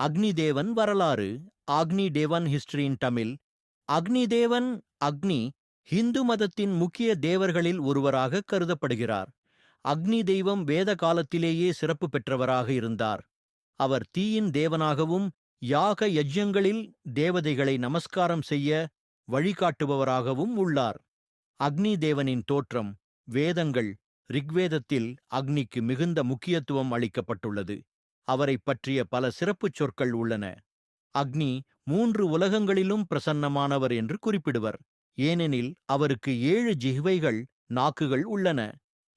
அக்னிதேவன் வரலாறு அக்னி தேவன் ஹிஸ்டரி இன் தமிழ். அக்னிதேவன் அக்னி ஹிந்து மதத்தின் முக்கிய தேவர்களில் ஒருவராக கருதப்படுகிறார். அக்னி தெய்வம் வேத காலத்திலேயே சிறப்பு பெற்றவராக இருந்தார். அவர் தீயின் தேவனாகவும் யாக யஜ்யங்களில் தேவதைகளை நமஸ்காரம் செய்ய வழிகாட்டுபவராகவும் உள்ளார். அக்னி தேவனின் தோற்றம் வேதங்கள் ரிக்வேதத்தில் அக்னிக்கு மிகுந்த முக்கியத்துவம் அளிக்கப்பட்டுள்ளது. அவரைப் பற்றிய பல சிறப்புச் சொற்கள் உள்ளன. அக்னி மூன்று உலகங்களிலும் பிரசன்னமானவர் என்று குறிப்பிடுவர். ஏனெனில் அவருக்கு ஏழு ஜிஹ்வைகள் நாக்குகள் உள்ளன.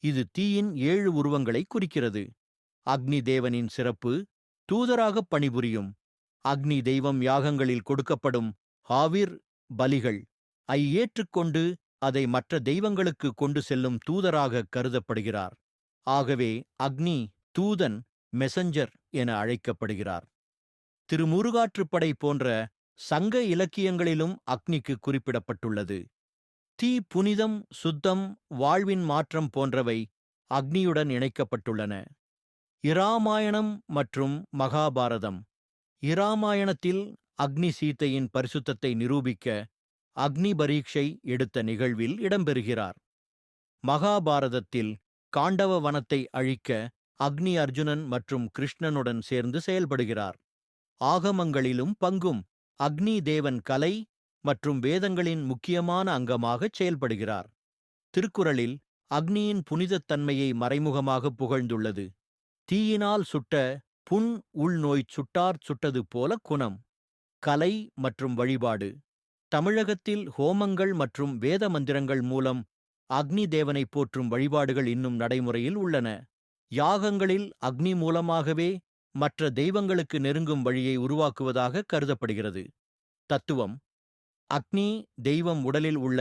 இது தீயின் ஏழு உருவங்களை குறிக்கிறது. அக்னி தேவனின் சிறப்பு தூதராகப் பணிபுரியும். அக்னி தெய்வம் யாகங்களில் கொடுக்கப்படும் ஹாவிர் பலிகள். ஐ ஏற்றுக்கொண்டு அதை மற்ற தெய்வங்களுக்கு கொண்டு செல்லும் தூதராக கருதப்படுகிறார். ஆகவே அக்னி தூதன் மெசஞ்சர் என அழைக்கப்படுகிறார். திருமுருகாற்றுப்படை போன்ற சங்க இலக்கியங்களிலும் அக்னிக்கு குறிப்பிடப்பட்டுள்ளது. தீ புனிதம் சுத்தம் வாழ்வின் மாற்றம் போன்றவை அக்னியுடன் இணைக்கப்பட்டுள்ளன. இராமாயணம் மற்றும் மகாபாரதம். இராமாயணத்தில் அக்னி சீதையின் பரிசுத்தத்தை நிரூபிக்க அக்னி பரீட்சை எடுத்த நிகழ்வில் இடம்பெறுகிறார். மகாபாரதத்தில் காண்டவ வனத்தை அழிக்க அக்னி அர்ஜுனன் மற்றும் கிருஷ்ணனுடன் சேர்ந்து செயல்படுகிறார். ஆகமங்களிலும் பங்கும் அக்னி தேவன் கலை மற்றும் வேதங்களின் முக்கியமான அங்கமாகச் செயல்படுகிறார். திருக்குறளில் அக்னியின் புனிதத்தன்மையை மறைமுகமாக புகழ்ந்துள்ளது. தீயினால் சுட்ட புண் உள்நோய் சுட்டார் சுட்டது போல குணம். கலை மற்றும் வழிபாடு. தமிழகத்தில் ஹோமங்கள் மற்றும் வேத மந்திரங்கள் மூலம் அக்னி தேவனை போற்றும் வழிபாடுகள் இன்னும் நடைமுறையில் உள்ளன. யாகங்களில் அக்னி மூலமாகவே மற்ற தெய்வங்களுக்கு நெருங்கும் வழியை உருவாக்குவதாக கருதப்படுகிறது. தத்துவம் அக்னி தெய்வம் உடலில் உள்ள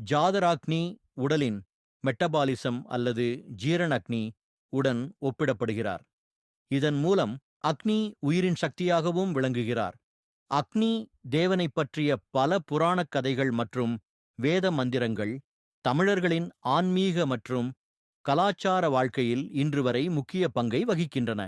ஜாதராக்னி உடலின் மெட்டபாலிசம் அல்லது ஜீரணக்னி உடன் ஒப்பிடப்படுகிறார். இதன் மூலம் அக்னி உயிரின் சக்தியாகவும் விளங்குகிறார். அக்னி தேவனைப் பற்றிய பல புராணக் கதைகள் மற்றும் வேத மந்திரங்கள் தமிழர்களின் ஆன்மீக மற்றும் கலாச்சார வாழ்க்கையில் இன்று வரை முக்கிய பங்கை வகிக்கின்றன.